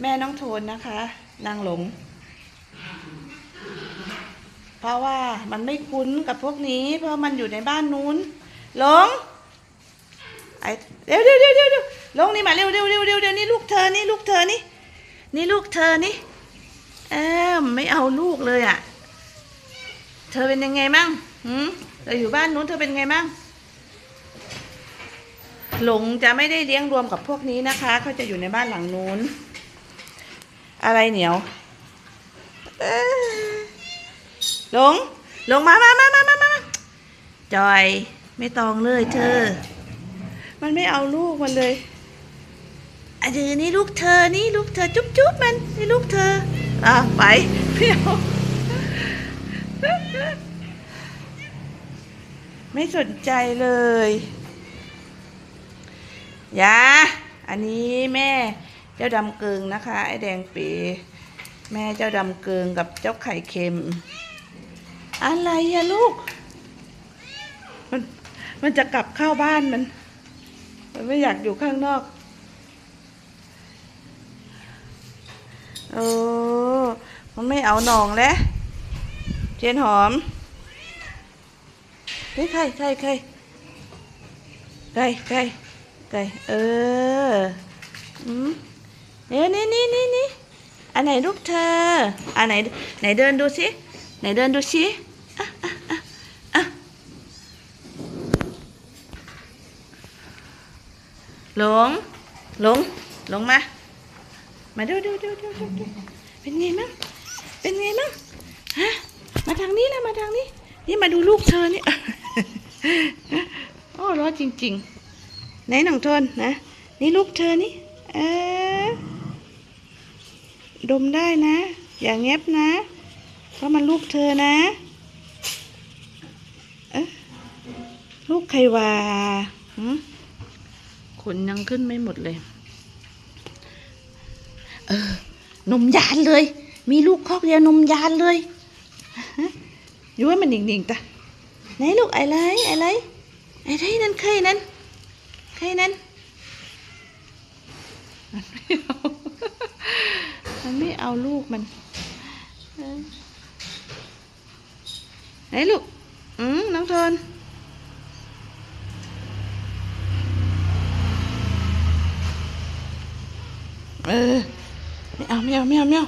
แม่น้องโทนนะคะ นางหลง เพราะว่ามันไม่คุ้นกับพวกนี้ เพราะมันอยู่ในบ้านนู้น หลงไอเดี๋ยวเดี๋ยวเดี๋ยวเดี๋ยวเดี๋ยวหลงนี่มาเร็วเร็วเร็วเร็วเดี๋ยวนี่ลูกเธอนี่ลูกเธอนี่นี่ลูกเธอนี่เออไม่เอาลูกเลยอะ่ะ เธอเป็นยังไงมั่งหืมเธออยู่บ้านนู้นเธอเป็นไงมั่งหลงจะไม่ได้เลี้ยงรวมกับพวกนี้นะคะ เขาจะอยู่ในบ้านหลังนู้น อะไรเหนียวหลงหลงมามามามามามาจอย ไม่ตองเลยเธอ มันไม่เอาลูกมันเลยอันนี้นี่ลูกเธอ นี่ลูกเธอ จุ๊บจุ๊บมัน นี่ลูกเธอ อะ ไปเพียว ไม่สนใจเลย ยา อันนี้แม่ เจ้าดำเกิงนะคะ ไอ้แดงปีแม่เจ้าดำเกิงกับเจ้าไข่เค็ม อะไรอะลูก มันมันจะกลับเข้าบ้านมัน มันไม่อยากอยู่ข้างนอก โอ้มันไม่เอาหนองแล้วเทียนหอมเฮ้ยใครใครใครใครใครใครเออ อืม เดี๋ยวนี่นี่นี่นี่อันไหนลูกเธอ อันไหนไหนเดินดูสิไหนเดินดูสิหลงหลงหลงมา มาดูดูดูดูดูเป็นไงมั่งเป็นไงมั่งฮะมาทางนี้นะมาทางนี้ นี่มาดูลูกเธอนี่โอ้ร้อนจริงๆไหนหนังทนนะ นี่ลูกเธอนี่เออ ดมได้นะ อย่างเงียบนะเพราะมันลูกเธอนะเอ๊ะลูกใครวาขนยังขึ้นไม่หมดเลย เออ นมยานเลย มีลูกคอกเดียวนมยานเลยอยู่ให้มันนิ่งๆตะไหนลูกอะไรอะไรอะไรนั่นใครนั่นใครนั่น มันไม่เอาลูกมันเออไหนลูก อืมน้องทนเออไม่เอาไม่เอาไม่เอาไม่เอา